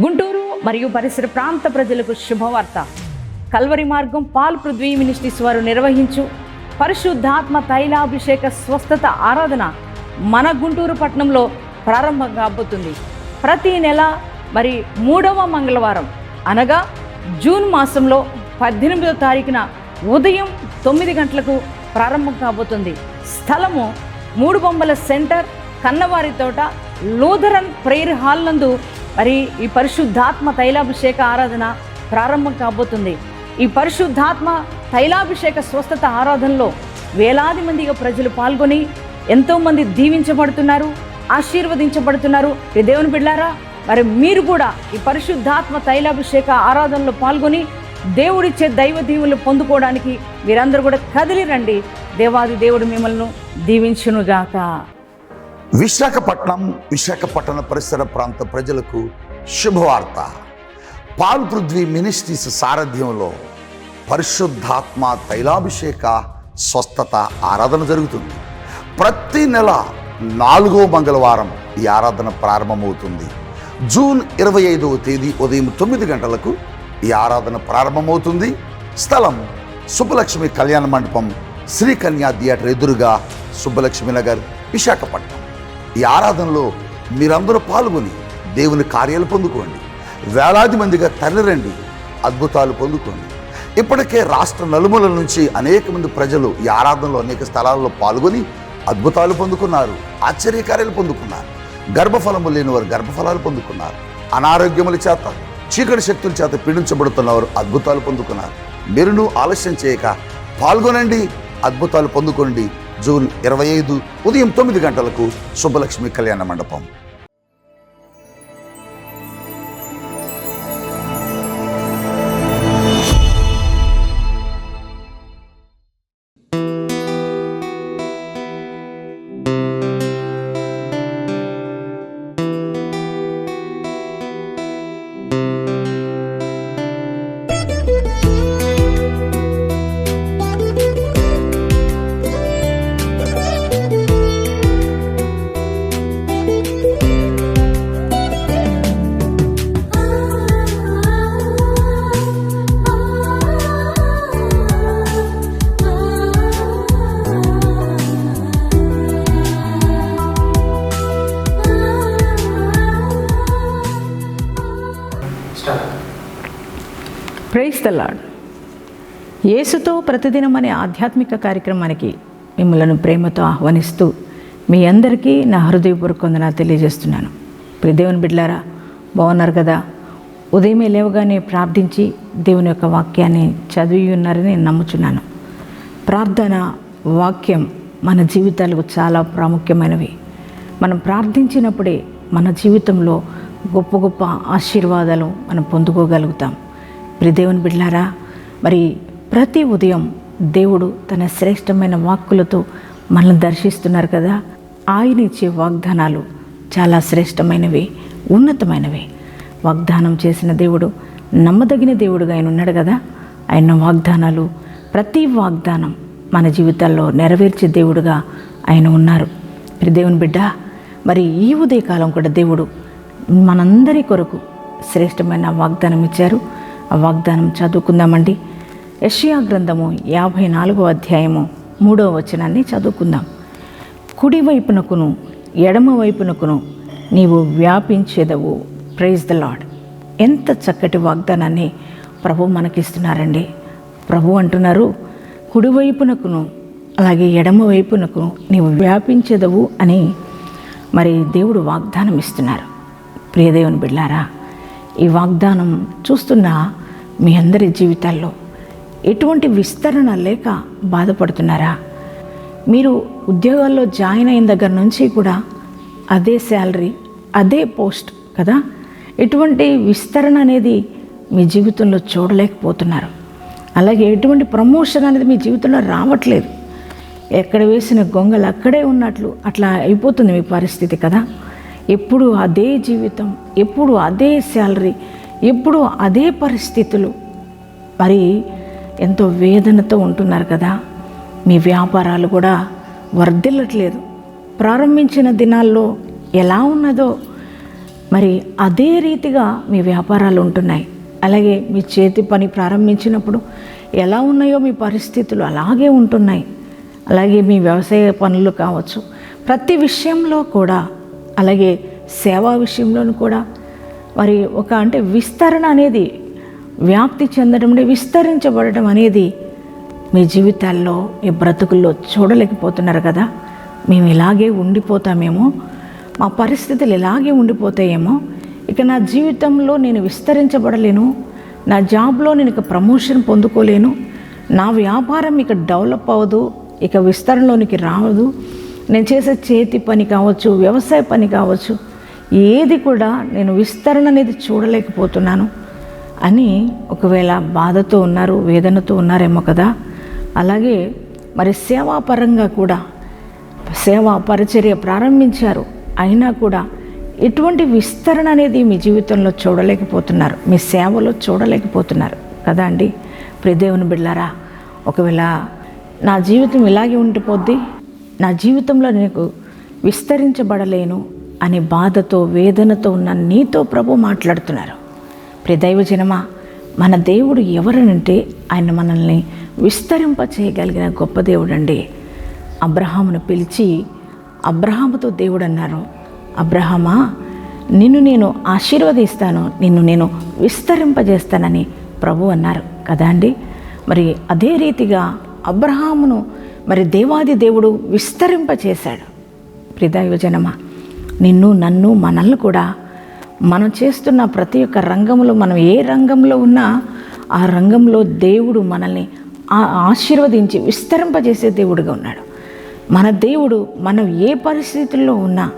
గుంటూరు మరియు పరిసర ప్రాంత ప్రజలకు శుభవార్త. కల్వరి మార్గం పాల్ పృథ్వీ మినిస్ట్రీస్ వారు నిర్వహించు పరిశుద్ధాత్మ తైలాభిషేక స్వస్థత ఆరాధన మన గుంటూరు పట్టణంలో ప్రారంభం కాబోతుంది. ప్రతి నెల మరి మూడవ మంగళవారం అనగా జూన్ మాసంలో పద్దెనిమిదో తారీఖున ఉదయం తొమ్మిది గంటలకు ప్రారంభం కాబోతుంది. స్థలము మూడు బొమ్మల సెంటర్ కన్నవారి తోట లూథరన్ ప్రేయర్ హాల్ నందు మరి ఈ పరిశుద్ధాత్మ తైలాభిషేక ఆరాధన ప్రారంభం కాబోతుంది. ఈ పరిశుద్ధాత్మ తైలాభిషేక స్వస్థత ఆరాధనలో వేలాది మందిగా ప్రజలు పాల్గొని ఎంతోమంది దీవించబడుతున్నారు ఆశీర్వదించబడుతున్నారు. ఈ దేవుని బిడ్డారా మరి మీరు కూడా ఈ పరిశుద్ధాత్మ తైలాభిషేక ఆరాధనలో పాల్గొని దేవుడిచ్చే దైవ దీవులు పొందుకోవడానికి మీరందరూ కూడా కదిలి రండి. దేవాది దేవుడు మిమ్మల్ని దీవించునుగాక. విశాఖపట్నం విశాఖపట్టణ పరిసర ప్రాంత ప్రజలకు శుభవార్త. పాల్ పృథ్వీ మినిస్ట్రీస్ సారథ్యంలో పరిశుద్ధాత్మ తైలాభిషేక స్వస్థత ఆరాధన జరుగుతుంది. ప్రతి నెల నాలుగో మంగళవారం ఈ ఆరాధన ప్రారంభమవుతుంది. జూన్ ఇరవై ఐదవ తేదీ ఉదయం తొమ్మిది గంటలకు ఈ ఆరాధన ప్రారంభమవుతుంది. స్థలం సుబ్బలక్ష్మి కళ్యాణ మండపం శ్రీ కన్యా థియేటర్ ఎదురుగా సుబ్బలక్ష్మి నగర్ విశాఖపట్నం. ఈ ఆరాధనలో మీరందరూ పాల్గొని దేవుని కార్యాలు పొందుకోండి. వేలాది మందిగా తరలిరండి అద్భుతాలు పొందుకోండి. ఇప్పటికే రాష్ట్ర నలుమూల నుంచి అనేక మంది ప్రజలు ఈ ఆరాధనలో అనేక స్థలాల్లో పాల్గొని అద్భుతాలు పొందుకున్నారు ఆశ్చర్యకార్యాలు పొందుకున్నారు గర్భఫలము లేని వారు గర్భఫలాలు పొందుకున్నారు అనారోగ్యముల చేత చీకటి శక్తుల చేత పీడించబడుతున్నవారు అద్భుతాలు పొందుకున్నారు. మీరును ఆలస్యం చేయక పాల్గొనండి అద్భుతాలు పొందుకోండి. జూన్ ఇరవై ఐదు ఉదయం తొమ్మిది గంటలకు శుభలక్ష్మి కళ్యాణ మండపం. ప్రైస్ ద లాడ్ యేసుతో ప్రతిదినం అనే ఆధ్యాత్మిక కార్యక్రమానికి మిమ్మల్ని ప్రేమతో ఆహ్వానిస్తూ మీ అందరికీ నా హృదయపూర్వక వందన తెలియజేస్తున్నాను. ప్రియ దేవుని బిడ్లారా బాగున్నారు కదా? ఉదయమే లేవగానే ప్రార్థించి దేవుని యొక్క వాక్యాన్ని చదివి ఉన్నారని నేను నమ్ముచున్నాను. ప్రార్థన వాక్యం మన జీవితాలకు చాలా ప్రాముఖ్యమైనవి. మనం ప్రార్థించినప్పుడే మన జీవితంలో గొప్ప గొప్ప ఆశీర్వాదాలు మనం పొందుకోగలుగుతాం. ప్రిదేవుని దేవుని మరి ప్రతి ఉదయం దేవుడు తన శ్రేష్టమైన వాక్కులతో మనల్ని దర్శిస్తున్నారు కదా. ఆయన ఇచ్చే వాగ్దానాలు చాలా శ్రేష్టమైనవి ఉన్నతమైనవి. వాగ్దానం చేసిన దేవుడు నమ్మదగిన దేవుడుగా ఆయన ఉన్నాడు కదా. ఆయన వాగ్దానాలు ప్రతి వాగ్దానం మన జీవితాల్లో నెరవేర్చే దేవుడుగా ఆయన ఉన్నారు. ప్రిదేవుని బిడ్డ మరి ఈ ఉదయకాలం కూడా దేవుడు మనందరి కొరకు శ్రేష్టమైన వాగ్దానం ఇచ్చారు. ఆ వాగ్దానం చదువుకుందామండి. యషియా గ్రంథము యాభై నాలుగో అధ్యాయము మూడవ వచనాన్ని చదువుకుందాం. కుడి వైపునకును ఎడమ వైపునకును నీవు వ్యాపించేదవు. ప్రైజ్ ద లాడ్ ఎంత చక్కటి వాగ్దానాన్ని ప్రభు మనకిస్తున్నారండి. ప్రభు అంటున్నారు కుడివైపునకును అలాగే ఎడమ వైపునకు నీవు వ్యాపించేదవు అని మరి దేవుడు వాగ్దానం ఇస్తున్నారు ప్రియదేవుని బిడ్లారా ఈ వాగ్దానం చూస్తున్న మీ అందరి జీవితాల్లో ఎటువంటి విస్తరణ లేక బాధపడుతున్నారా? మీరు ఉద్యోగాల్లో జాయిన్ అయిన దగ్గర నుంచి కూడా అదే శాలరీ అదే పోస్ట్ కదా? ఎటువంటి విస్తరణ అనేది మీ జీవితంలో చూడలేకపోతున్నారు. అలాగే ఎటువంటి ప్రమోషన్ అనేది మీ జీవితంలో రావట్లేదు. ఎక్కడ వేసిన గొంగలు అక్కడే ఉన్నట్లు అట్లా అయిపోతుంది మీ పరిస్థితి కదా? ఎప్పుడు అదే జీవితం ఎప్పుడు అదే శాలరీ ఎప్పుడు అదే పరిస్థితులు. మరి ఎంతో వేదనతో ఉంటున్నారు కదా? మీ వ్యాపారాలు కూడా వర్ధిల్లట్లేదు. ప్రారంభించిన దినాల్లో ఎలా ఉన్నదో మరి అదే రీతిగా మీ వ్యాపారాలు ఉంటున్నాయి. అలాగే మీ చేతి పని ప్రారంభించినప్పుడు ఎలా ఉన్నాయో మీ పరిస్థితులు అలాగే ఉంటున్నాయి. అలాగే మీ వ్యవసాయ పనులు కావచ్చు. ప్రతి విషయంలో కూడా అలాగే సేవా విషయంలోనూ కూడా మరి ఒక అంటే విస్తరణ అనేది వ్యాప్తి చెందడం అంటే విస్తరించబడడం అనేది మీ జీవితాల్లో మీ బ్రతుకుల్లో చూడలేకపోతున్నారు కదా. మేము ఇలాగే ఉండిపోతామేమో మా పరిస్థితులు ఇలాగే ఉండిపోతాయేమో ఇక నా జీవితంలో నేను విస్తరించబడలేను నా జాబ్లో నేను ఇక ప్రమోషన్ పొందుకోలేను నా వ్యాపారం ఇక డెవలప్ అవ్వదు ఇక విస్తరణలోనికి రావదు నేను చేసే చేతి పని కావచ్చు వ్యవసాయ పని కావచ్చు ఏది కూడా నేను విస్తరణ అనేది చూడలేకపోతున్నాను అని ఒకవేళ బాధతో ఉన్నారు వేదనతో ఉన్నారేమో కదా. అలాగే మరి సేవాపరంగా కూడా సేవా పరిచర్య ప్రారంభించారు. అయినా కూడా ఎటువంటి విస్తరణ అనేది మీ జీవితంలో చూడలేకపోతున్నారు మీ సేవలో చూడలేకపోతున్నారు కదా అండి. ప్రదేవుని బిళ్ళారా ఒకవేళ నా జీవితం ఇలాగే ఉండిపోద్ది నా జీవితంలో నీకు విస్తరించబడలేను అనే బాధతో వేదనతో ఉన్న నీతో ప్రభు మాట్లాడుతున్నారు. ప్రియ దైవజనమా మన దేవుడు ఎవరనంటే ఆయన మనల్ని విస్తరింప చేయగలిగిన గొప్ప దేవుడు అండి అబ్రహామును పిలిచి అబ్రహాముతో దేవుడు అన్నారు అబ్రహమా నిన్ను నేను ఆశీర్వదిస్తాను నిన్ను నేను విస్తరింపజేస్తానని ప్రభు అన్నారు. కదా అండి? మరి అదే రీతిగా అబ్రహామును మరి దేవాది దేవుడు విస్తరింపచేశాడు. ప్రిదయోజనమా నిన్ను నన్ను మనల్ని కూడా మనం చేస్తున్న ప్రతి ఒక్క రంగంలో మనం ఏ రంగంలో ఉన్నా ఆ రంగంలో దేవుడు మనల్ని ఆ- ఆశీర్వదించి విస్తరింపజేసే దేవుడుగా ఉన్నాడు. మన దేవుడు మనం ఏ పరిస్థితుల్లో ఉన్నా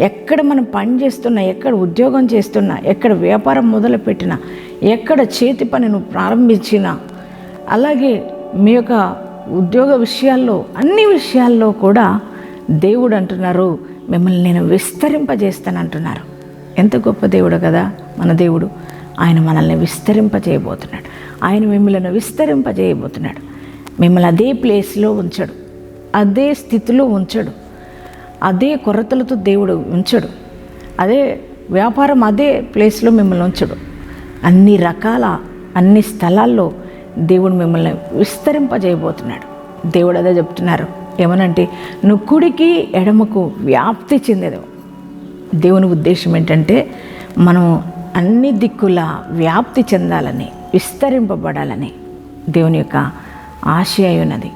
ఎక్కడ మనం పని చేస్తున్నా ఎక్కడ ఉద్యోగం చేస్తున్నా ఎక్కడ వ్యాపారం మొదలుపెట్టినా ఎక్కడ చేతి పనిను ప్రారంభించినా అలాగే మీ యొక్క ఉద్యోగ విషయాల్లో అన్ని విషయాల్లో కూడా దేవుడు అంటున్నారు మిమ్మల్ని నేను విస్తరింపజేస్తాను అంటున్నారు ఎంత గొప్ప దేవుడు కదా మన దేవుడు. ఆయన మనల్ని విస్తరింపజేయబోతున్నాడు. ఆయన మిమ్మల్ని విస్తరింపజేయబోతున్నాడు. మిమ్మల్ని అదే ప్లేస్లో ఉంచడు. అదే స్థితిలో ఉంచడు. అదే కొరతలతో దేవుడు ఉంచడు. అదే వ్యాపారం అదే ప్లేస్లో మిమ్మల్ని ఉంచడు. అన్ని రకాల అన్ని స్థలాల్లో దేవుడు మిమ్మల్ని విస్తరింపజేయబోతున్నాడు. దేవుడు అదే చెప్తున్నారు. ఏమనంటే నువ్వు కుడికి ఎడమకు వ్యాప్తి చెందేదావు. దేవుని ఉద్దేశం ఏంటంటే మనం అన్ని దిక్కుల వ్యాప్తి చెందాలని విస్తరింపబడాలని దేవుని యొక్క ఆశయ ఉన్నది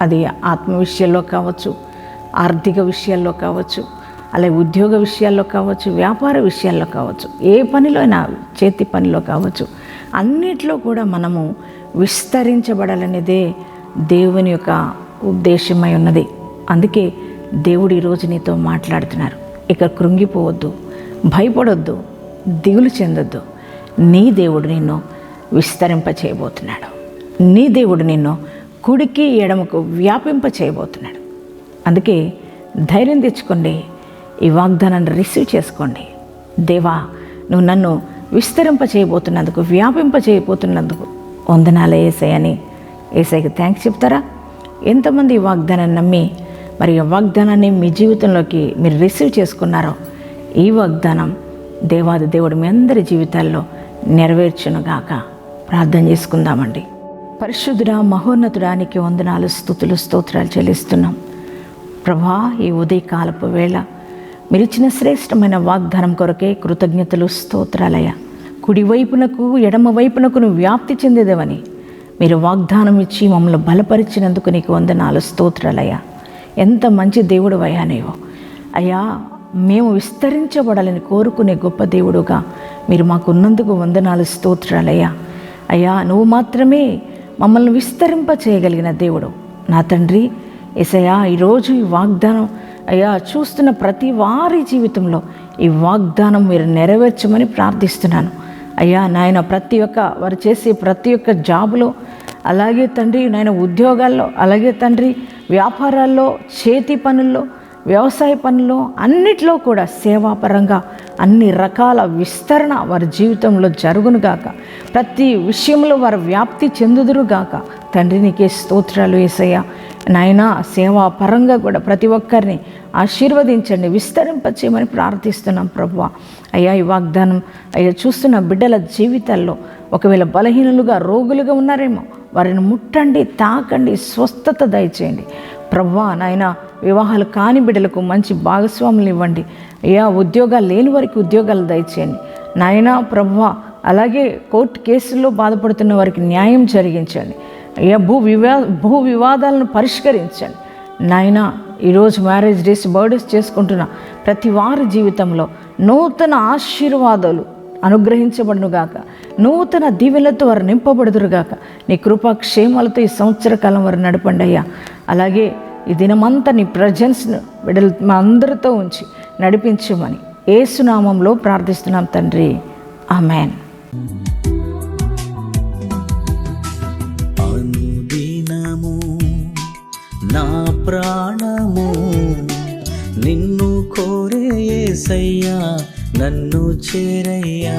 అది ఆత్మ విషయాల్లో కావచ్చు ఆర్థిక విషయాల్లో కావచ్చు అలాగే ఉద్యోగ విషయాల్లో కావచ్చు వ్యాపార విషయాల్లో కావచ్చు ఏ పనిలో అయినా చేతి పనిలో కావచ్చు అన్నిట్లో కూడా మనము విస్తరించబడాలనేదే దేవుని యొక్క ఉద్దేశమై ఉన్నది. అందుకే దేవుడు ఈరోజు నీతో మాట్లాడుతున్నారు. ఇక కృంగిపోవద్దు భయపడొద్దు దిగులు చెందొద్దు. నీ దేవుడు నిన్ను విస్తరింప చేయబోతున్నాడు నీ దేవుడు నిన్ను కుడికి ఎడమకు వ్యాపింప చేయబోతున్నాడు అందుకే ధైర్యం తెచ్చుకోండి ఈ వాగ్దానాన్ని రిసీవ్ చేసుకోండి. దేవా నువ్వు నన్ను విస్తరింప చేయబోతున్నందుకు వ్యాపింప చేయబోతున్నందుకు వందనాలే ఏసయ్యని. ఏసైకి థ్యాంక్స్ చెప్తారా? ఎంతమంది ఈ వాగ్దానాన్ని నమ్మి మరి ఈ వాగ్దానాన్ని మీ జీవితంలోకి మీరు రిసీవ్ చేసుకున్నారో ఈ వాగ్దానం దేవాది దేవుడు మీ అందరి జీవితాల్లో నెరవేర్చునుగాక. ప్రార్థన చేసుకుందామండి. పరిశుద్ధుడా మహోన్నతుడానికి వందనాలు స్థుతులు స్తోత్రాలు చెల్లిస్తున్నాం. ప్రభా ఈ ఉదయకాలపు వేళ మీరు ఇచ్చిన శ్రేష్టమైన వాగ్దానం కొరకే కృతజ్ఞతలు స్తోత్రాలయ్యా. కుడివైపునకు ఎడమవైపునకు నువ్వు వ్యాప్తి చెందేదవని. మీరు వాగ్దానం ఇచ్చి మమ్మల్ని బలపరిచినందుకు నీకు వందనాలు స్తోత్రాలయ్యా. ఎంత మంచి దేవుడు అయ్యా నీవు. అయ్యా మేము విస్తరించబడాలని కోరుకునే గొప్ప దేవుడుగా మీరు మాకున్నందుకు వందనాలు స్తోత్రాలయ్యా. అయ్యా నువ్వు మాత్రమే మమ్మల్ని విస్తరింప చేయగలిగిన దేవుడు. నా తండ్రి ఎసయా ఈరోజు ఈ వాగ్దానం అయ్యా చూస్తున్న ప్రతి వారి జీవితంలో ఈ వాగ్దానం మీరు నెరవేర్చమని ప్రార్థిస్తున్నాను. అయ్యా నాయన ప్రతి ఒక్క వారు చేసే ప్రతి ఒక్క జాబులో అలాగే తండ్రి నాయన ఉద్యోగాల్లో అలాగే తండ్రి వ్యాపారాల్లో చేతి పనుల్లో వ్యవసాయ పనుల్లో అన్నిట్లో కూడా సేవాపరంగా అన్ని రకాల విస్తరణ వారి జీవితంలో జరుగునుగాక ప్రతి విషయంలో వారు వ్యాప్తి చెందుదురుగాక తండ్రి నీకే స్తోత్రాలు వేసయ్యా నాయన సేవా పరంగా కూడా ప్రతి ఒక్కరిని ఆశీర్వదించండి విస్తరింపచేయమని ప్రార్థిస్తున్నాం ప్రభు అయ్యా ఈ వాగ్దానం అయ్యా చూస్తున్న బిడ్డల జీవితాల్లో ఒకవేళ బలహీనులుగా రోగులుగా ఉన్నారేమో వారిని ముట్టండి తాకండి స్వస్థత దయచేయండి. ప్రభా నాయన వివాహాలు కాని బిడ్డలకు మంచి భాగస్వాములు ఇవ్వండి. అయ్యా ఉద్యోగాలు లేని వారికి ఉద్యోగాలు దయచేయండి. నాయన ప్రభా అలాగే కోర్టు కేసుల్లో బాధపడుతున్న వారికి న్యాయం జరిగించండి. భూ వివా భూ వివాదాలను పరిష్కరించండి. నాయన ఈరోజు మ్యారేజ్ డేస్ బర్త్డేస్ చేసుకుంటున్న ప్రతి వారి జీవితంలో నూతన ఆశీర్వాదాలు అనుగ్రహించబడునుగాక. నూతన దీవెలతో వారు నింపబడుదురుగాక. నీ కృపా క్షేమాలతో ఈ సంవత్సర కాలం వారు నడపండి అయ్యా. అలాగే ఈ దినమంతా నీ ప్రజెన్స్ను విడల్ మా అందరితో ఉంచి నడిపించమని ఏసునామంలో ప్రార్థిస్తున్నాం తండ్రి. ఆమెన్. నిన్ను నన్ను చేరయ్యా.